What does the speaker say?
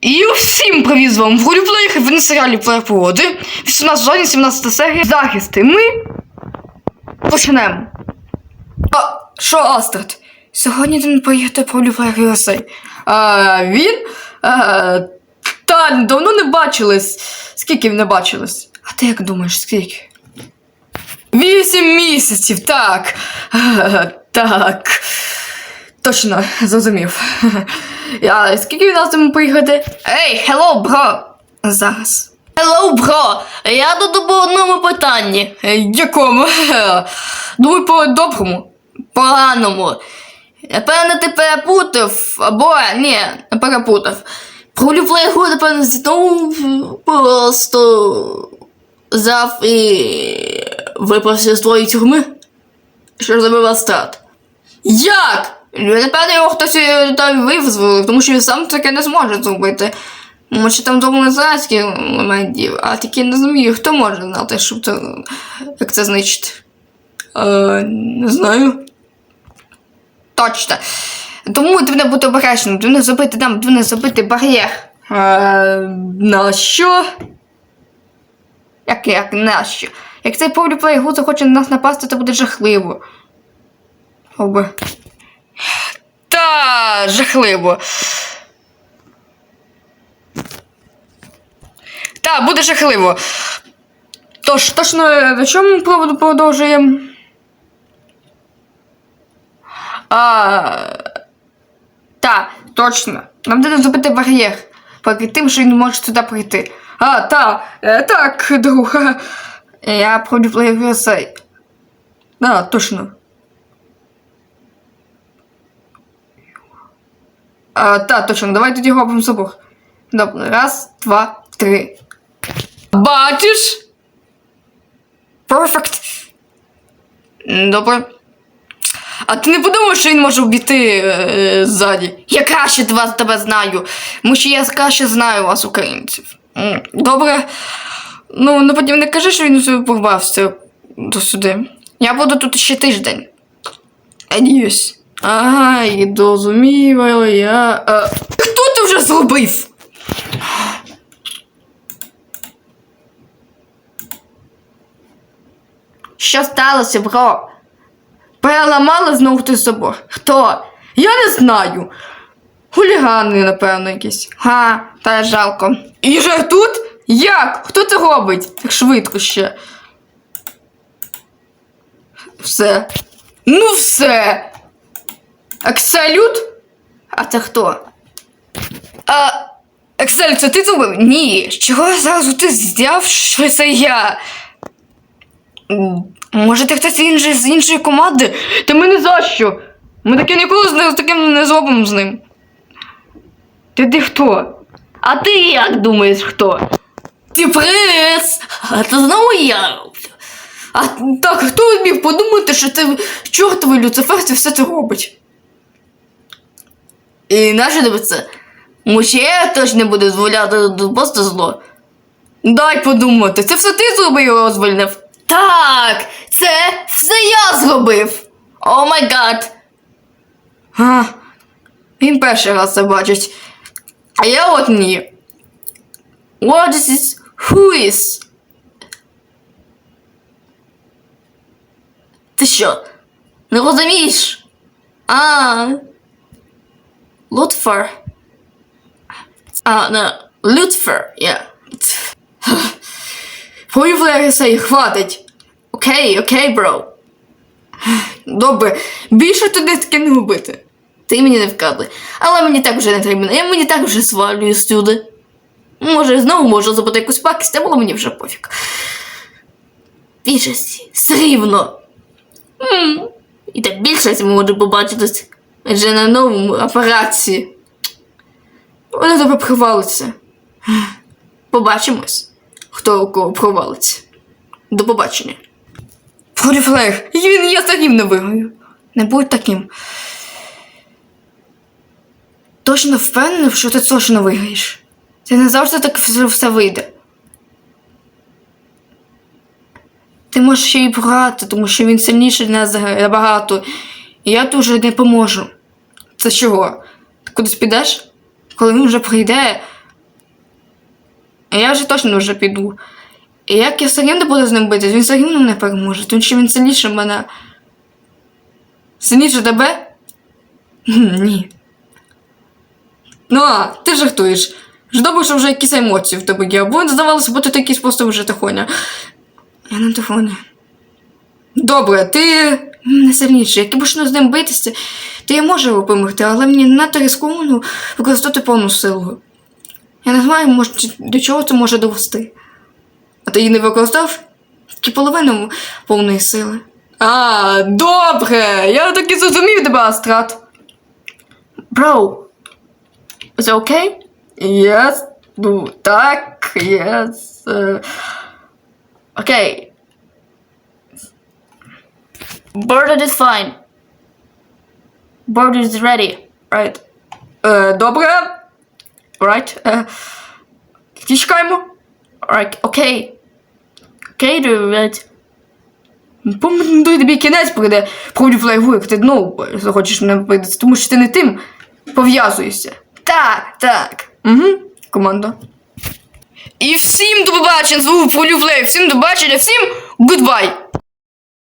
І усім привіт з вами в Роліплеєр, ви серіалі Плеєр Погоди. 18 зоні, 17 серія. Захисти. Ми почнемо. А, що, Астрид? Сьогодні ти не поїхати про Роліплеєр USA. А, він? А, та, давно не бачились. Скільки не бачились? А ти як думаєш, скільки? Вісім місяців, так. Е, Так. Точно, зрозумів. А скільки від нас тому поїхати? Ей, hello, бро! Зараз. Hello, бро! Я тут по одному питанні. Якому? Думаю, по доброму. Поганому. Напевно, ти перепутав, або ні, не перепутав. Про люблейгу, напевно, знову просто взяв і випросив з твоєї тюрми, що забив страт. Як? Напевно, його хтось е, там визволив, тому що він сам таке не зможе зробити. Що там довго незацький елементів, а такі не розумію, хто може знати, що це, як це знищити. Е, не знаю. Точно. Тому потрібно бути обережним, потрібно зробити нам, потрібно зробити бар'єр. Е, на що? Як, як на що? Як цей повлюплей гу захоче на нас напасти, це буде жахливо. Оби. Жахливо. Та, буде жахливо. Тож, точно, на чому проводу продовжуємо? А, та, точно. Нам треба зробити бар'єр. Перед тим, що він може сюди прийти. А, та, е, так, друг. Я продюплею цей. Да, точно. А, та, точно, давай тоді робимо забор. Добре, раз, два, три. Бачиш? Перфект. Добре. А ти не подумав, що він може обійти е, ззаді? Я краще вас тебе знаю. Тому що я краще знаю вас, українців. Добре. Ну, ну потім не кажи, що він порвався до сюди. Я буду тут ще тиждень. Надіюсь. Ага, і дозуміла я. А, хто ти вже зробив? Що сталося, бро? Переламали знову хтось забор. Хто? Я не знаю. Хулігани, напевно, якісь. Га, та жалко. І вже тут? Як? Хто це робить? Так швидко ще. Все. Ну все. Акселют? А це хто? А, Ексель, це ти зробив? Ні. Чого зразу ти зняв, що це я? Може, ти хтось інший з іншої команди? Та ми не за що. Ми таке ніколи з ним- таким не зробимо з ним. Ти ти хто? А ти як думаєш, хто? Ти прес! А це знову я. А так, хто міг подумати, що це чортовий Люцифер це все це робить? І це? Тому що теж не буду дозволяти просто зло. Дай подумати, це все ти зробив його звільнив. Так, це все я зробив. О май гад. А, він перший раз це бачить. А я от ні. What is this? Who is? Ти що? Не розумієш? А. Лутфер. А, не, Лютфер, я. Поївлегися і хватить. Окей, окей, бро. Добре, більше туди таке не робити. Ти мені не вказуй. Але мені так вже не треба. Я мені так вже свалюю сюди. Може, знову можу зробити якусь пакість, але мені вже пофіг. Більшості, все рівно. І так більшість може побачитись вже на новому апараті. Вони тебе провалиться. Побачимось, хто у кого провалиться. До побачення. Поліфлег, він я таким не виграю. Не будь таким. Точно впевнений, що ти точно виграєш. Це не завжди так все, вийде. Ти можеш ще й програти, тому що він сильніший нас набагато. Я дуже не поможу. Це чого? Ти кудись підеш? Коли він вже прийде, Я вже точно вже піду. І як я все рівно буду з ним битись, він все рівно мене переможе, тому що він сильніше мене. Сильніше тебе? Ні. Ну, а, ти жартуєш. Ж що вже якісь емоції в тебе є, бо здавалося, бо ти якийсь просто вже тихоня. Я на тихоня. Добре, ти не сильніший. Як я почну з ним битися, то я можу його допомогти, але мені надто ризиковано використати повну силу. Я не знаю, може, до чого це може довести. А ти її не використав? Тільки половину повної сили. А, добре! Я таки зрозумів тебе, Астрат. Is it okay? Yes. Ну, так, yes. Uh, okay. Boarded is fine. Boarded is ready. Right. Е, добре. Right. Е. Alright, okay. Okay, do it. Помню, тобі кінець прийде про флайву, як ти знову захочеш мене прийдеться, тому що ти не тим пов'язуєшся. Так, так. Угу, команда. І всім до побачення, звук Фолюфлей, всім до побачення, всім гудбай!